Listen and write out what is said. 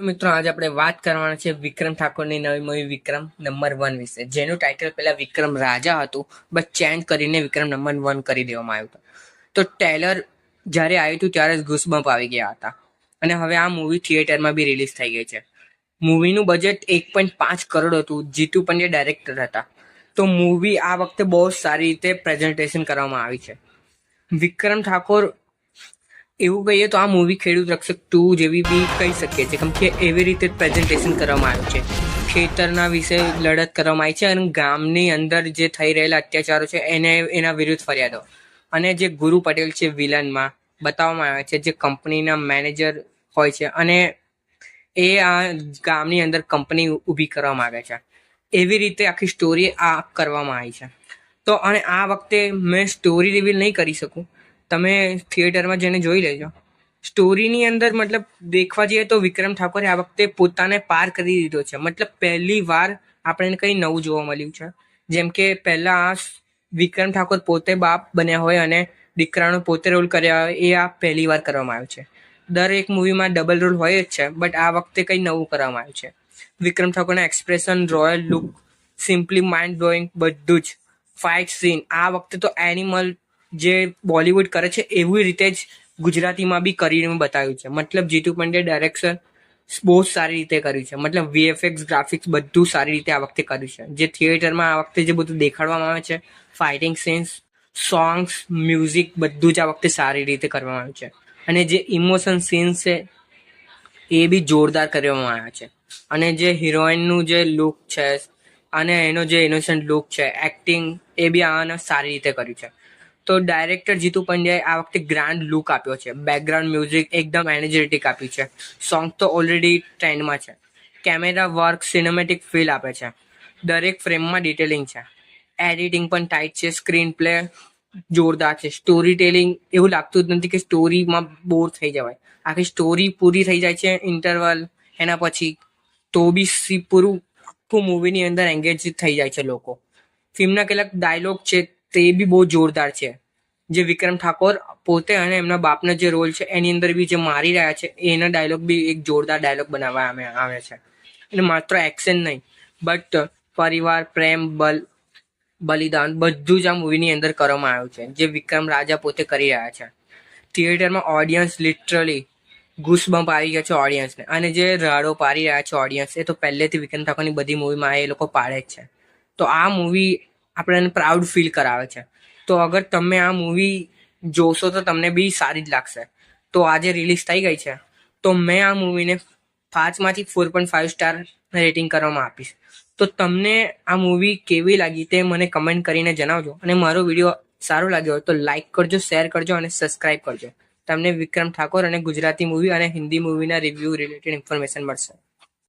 મિત્રો, આજે આપણે વાત કરવાના છે વિક્રમ ઠાકોરની નવી મૂવી વિક્રમ નંબર વન વિશે. જેનું ટાઇટલ પહેલા વિક્રમ રાજા હતું બટ ચેન્જ કરીને વિક્રમ નંબર વન કરી દેવામાં આવ્યું હતું. તો ટેલર જ્યારે આવ્યું હતું, ત્યારે જ ઘૂસબમ્પ આવી ગયા હતા. અને હવે આ મૂવી થિયેટરમાં બી રિલીઝ થઈ ગઈ છે. મૂવીનું બજેટ એક પોઈન્ટ પાંચ કરોડ હતું. જીતુ પંડ્યા ડાયરેક્ટર હતા. તો મૂવી આ વખતે બહુ સારી રીતે પ્રેઝન્ટેશન કરવામાં આવી છે. વિક્રમ ઠાકોર એવું કહીએ તો આ મૂવી ખેડૂત રક્ષક ટુ જેવી બી કહી શકીએ છીએ. કેમ કે એવી રીતે પ્રેઝન્ટેશન કરવામાં આવ્યું છે. ખેતરના વિશે લડત કરવામાં આવી છે અને ગામની અંદર જે થઈ રહેલા અત્યાચારો છે, એને એના વિરુદ્ધ ફરિયાદો. અને જે ગુરુ પટેલ છે વિલનમાં બતાવવામાં આવે છે, જે કંપનીના મેનેજર હોય છે અને એ આ ગામની અંદર કંપની ઊભી કરવા આવે છે. એવી રીતે આખી સ્ટોરી આ કરવામાં આવી છે. તો અને આ વખતે મેં સ્ટોરી રિવીલ નહીં કરી શકું. તમે થિયેટરમાં જઈને જોઈ લેજો. સ્ટોરીની અંદર મતલબ દેખવા જઈએ તો વિક્રમ ઠાકોરે આ વખતે પોતાને પાર કરી દીધો છે. મતલબ પહેલી વાર આપણે કંઈ નવું જોવા મળ્યું છે. જેમ કે પહેલા વિક્રમ ઠાકોર પોતે બાપ બન્યા હોય અને દીકરાનો પોતે રોલ કર્યા હોય, એ આ પહેલી વાર કરવામાં આવ્યું છે. દરેક મૂવીમાં ડબલ રોલ હોય જ છે બટ આ વખતે કંઈ નવું કરવામાં આવ્યું છે. વિક્રમ ઠાકોરના expression royal look simply mind blowing બધું જ. ફાઇટ સીન આ વખતે તો એનિમલ જે બોલિવૂડ કરે છે, એવી રીતે જ ગુજરાતીમાં બી કરીને બતાવ્યું છે. મતલબ જીતુ પંડ્યા ડાયરેક્શન બહુ સારી રીતે કર્યું છે. મતલબ વીએફએક્સ ગ્રાફિક્સ બધું સારી રીતે આ વખતે કર્યું છે. જે થિયેટરમાં આ વખતે જે બધું દેખાડવામાં આવે છે ફાઇટિંગ સીન્સ સોંગ્સ મ્યુઝિક બધું જ આ વખતે સારી રીતે કરવામાં આવ્યું છે. અને જે ઇમોશન સીન્સ છે, એ બી જોરદાર કરવામાં આવ્યા છે. અને જે હિરોઈનનું જે લુક છે, અને એનો જે ઇનોસન્ટ લુક છે એક્ટિંગ એ બી આને સારી રીતે કર્યું છે. તો ડાયરેક્ટર જીતુ પંડ્યાએ આ વખતે ગ્રાન્ડ લુક આપ્યો છે. બેકગ્રાઉન્ડ મ્યુઝિક એકદમ એનર્જેટિક આપ્યું છે. સોંગ તો ઓલરેડી ટ્રેન્ડમાં છે. કેમેરા વર્ક સિનેમેટિક ફીલ આપે છે. દરેક ફ્રેમમાં ડિટેલિંગ છે. એડિટિંગ પણ ટાઈટ છે. સ્ક્રીન પ્લે જોરદાર છે. સ્ટોરી ટેલિંગ એવું લાગતું જ નથી કે સ્ટોરીમાં બોર થઈ જવાય. આખી સ્ટોરી પૂરી થઈ જાય છે ઇન્ટરવલ એના પછી તો બી સી પૂરું આખું મૂવીની અંદર એન્ગેજ થઈ જાય છે લોકો. ફિલ્મના કેટલાક ડાયલોગ છે તે બી બહુ જોરદાર છે. જે વિક્રમ ઠાકોર પોતે અને એમના બાપના જે રોલ છે, એની અંદર બી જે મારી રહ્યા છે, એના ડાયલોગ બી એક જોરદાર ડાયલોગ બનાવવામાં આવે છે. અને માત્ર એક્શન નહીં બટ પરિવાર, પ્રેમ, બલ, બલિદાન બધું જ આ મૂવીની અંદર કરવામાં આવ્યું છે. જે વિક્રમ રાજા પોતે કરી રહ્યા છે. થિયેટરમાં ઓડિયન્સ લિટરલી ઘૂસબમ્પ આવી ગયા છે ઓડિયન્સને અને જે રાડો પાડી રહ્યા છે ઓડિયન્સ એ તો પહેલેથી વિક્રમ ઠાકોરની બધી મૂવીમાં એ લોકો પાડે જ છે. તો આ મૂવી આપણને પ્રાઉડ ફીલ કરાવે છે. તો અગર તમે આ મૂવી જોશો તો તમને બી સારી જ લાગશે. તો આજે રિલીઝ થઈ ગઈ છે. તો મેં આ મૂવીને પાંચમાંથી four point five star rating કરવામાં આપીશ. તો તમને આ મૂવી કેવી લાગી તે મને કમેન્ટ કરીને જણાવજો. અને મારો વીડિયો સારો લાગ્યો હોય તો લાઇક કરજો શેર કરજો અને સબસ્ક્રાઇબ કરજો. તમને વિક્રમ ઠાકોર અને ગુજરાતી મૂવી અને હિન્દી મૂવીના રિવ્યૂ રિલેટેડ ઇન્ફોર્મેશન મળશે.